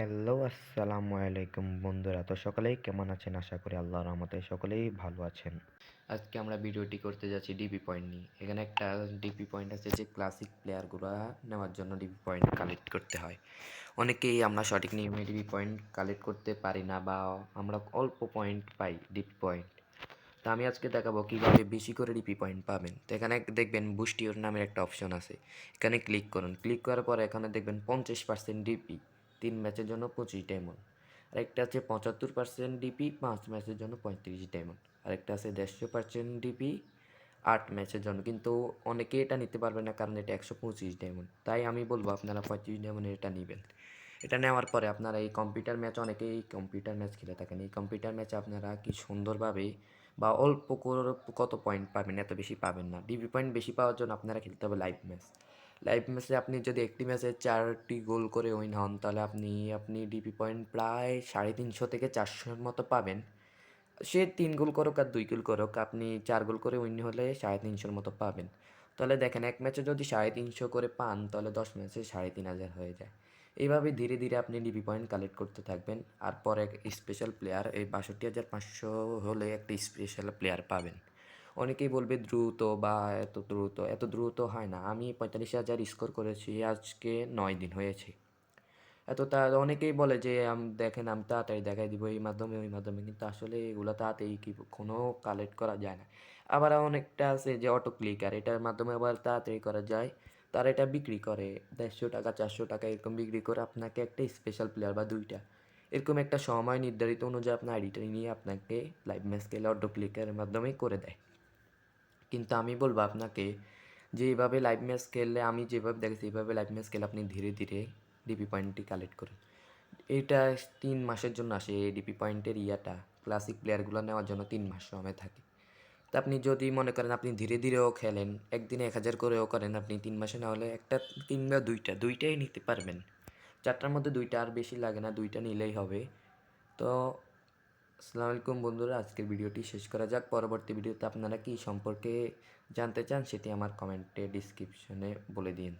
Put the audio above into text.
Hello, আসসালামু আলাইকুম বন্ধুরা। তো সকলেই কেমন আছেন? আশা করি আল্লাহর রহমতে সকলেই ভালো আছেন। আজকে আমরা ভিডিওটি করতে যাচ্ছি ডিপি পয়েন্ট নিয়ে। এখানে একটা ডিপি পয়েন্ট আছে যে ক্লাসিক প্লেয়ারগুলো নেওয়ার জন্য ডিপি পয়েন্ট কালেক্ট করতে হয়। অনেকেই আমরা সঠিক নিয়মে ডিপি পয়েন্ট কালেক্ট করতে পারি না বা আমরা অল্প পয়েন্ট পাই ডিপি পয়েন্ট তো আমি আজকে দেখাবো কীভাবে বেশি করে ডিপি পয়েন্ট পাবেন। তো এখানে দেখবেন বুস্টিওর নামের একটা অপশন আছে। এখানে ক্লিক করুন। ক্লিক করার পরে এখানে দেখবেন পঞ্চাশ পার্সেন্ট ডিপি তিন ম্যাচের জন্য পঁচিশ ডায়মন্ড। আরেকটা আছে পঁচাত্তর পার্সেন্ট ডিপি পাঁচ ম্যাচের জন্য পঁয়ত্রিশ ডায়মন্ড। আরেকটা আছে দেড়শো পার্সেন্ট ডিপি আট ম্যাচের জন্য। কিন্তু অনেকে এটা নিতে পারবে না কারণ এটা একশো পঁচিশ ডায়মন্ড। তাই আমি বলব আপনারা পঁয়ত্রিশ ডায়মন্ডের এটা নেবেন। এটা নেওয়ার পরে আপনারা এই কম্পিউটার ম্যাচ, অনেকেই কম্পিউটার ম্যাচ খেলে থাকেন। এই কম্পিউটার ম্যাচে আপনারা কি সুন্দরভাবে বা অল্প কত পয়েন্ট পাবেন এত বেশি পাবেন না। ডিবি পয়েন্ট বেশি পাওয়ার জন্য আপনারা খেলতে হবে লাইভ ম্যাচ লাইভ ম্যাচে আপনি যদি একটি ম্যাচে চারটি গোল করে উইন হন, তাহলে আপনি আপনি ডিপি পয়েন্ট প্রায় সাড়ে তিনশো থেকে চারশোর মতো পাবেন। সে তিন গোল করুক আর দুই গোল করুক, আপনি চার গোল করে উইন হলে সাড়ে তিনশোর মতো পাবেন। তাহলে দেখেন, এক ম্যাচে যদি সাড়ে তিনশো করে পান, তাহলে দশ ম্যাচে সাড়ে তিন হাজার হয়ে যায়। এইভাবে ধীরে ধীরে আপনি ডিবি পয়েন্ট কালেক্ট করতে থাকবেন, আর পরে এক স্পেশাল প্লেয়ার এই বাষট্টি হাজার পাঁচশো হলে একটা স্পেশাল প্লেয়ার পাবেন। অনেকেই বলবে দ্রুত বা এত দ্রুত এত দ্রুত হয় না। আমি পঁয়তাল্লিশ হাজার স্কোর করেছি, আজকে নয় দিন হয়েছে। এত তা, অনেকেই বলে যে, আমি, দেখেন, আমি তাড়াতাড়ি দেখাই দিব, এই মাধ্যমে, ওই মাধ্যমে। কিন্তু আসলে এগুলো তাড়াতাড়ি কি, কোনো কালেক্ট করা যায় না। আবার অনেকটা আছে যে অটো ক্লিকার এটার মাধ্যমে আবার তাড়াতাড়ি করা যায়। তারা এটা বিক্রি করে, দেড়শো টাকা, চারশো টাকা, এরকম বিক্রি করে আপনাকে একটা স্পেশাল প্লেয়ার বা দুইটা। এরকম একটা সময় নির্ধারিত অনুযায়ী আপনার আইডিটা নিয়ে আপনাকে লাইভ ম্যাচ খেলে অটো ক্লিকারের মাধ্যমে করে দেয়। কিন্তু আমি বলব আপনাকে যে এইভাবে লাইভ ম্যাচ খেললে আমি যেভাবে দেখেছি এইভাবে লাইভ ম্যাচ খেলে আপনি ধীরে ধীরে ডিপি পয়েন্টটি কালেক্ট করুন। এটা তিন মাসের জন্য আসে এই ডিপি পয়েন্টের ইয়াটা। ক্লাসিক প্লেয়ারগুলো নেওয়ার জন্য তিন মাস সময় থাকে। তা আপনি যদি মনে করেন আপনি ধীরে ধীরেও খেলেন, একদিনে এক হাজার করেও করেন, আপনি তিন মাসে না হলে একটা কিংবা দুইটা, দুইটাই নিতে পারবেন। চারটার মধ্যে দুইটা আর বেশি লাগে না, দুইটা নিলেই হবে। তো আসসালামু আলাইকুম বন্ধুরা, আজকের ভিডিওটি শেষ করা যাক। পরবর্তী ভিডিওতে আপনারা কি সম্পর্কে জানতে চান সেটি আমার কমেন্টে ডিসক্রিপশনে বলে দিন।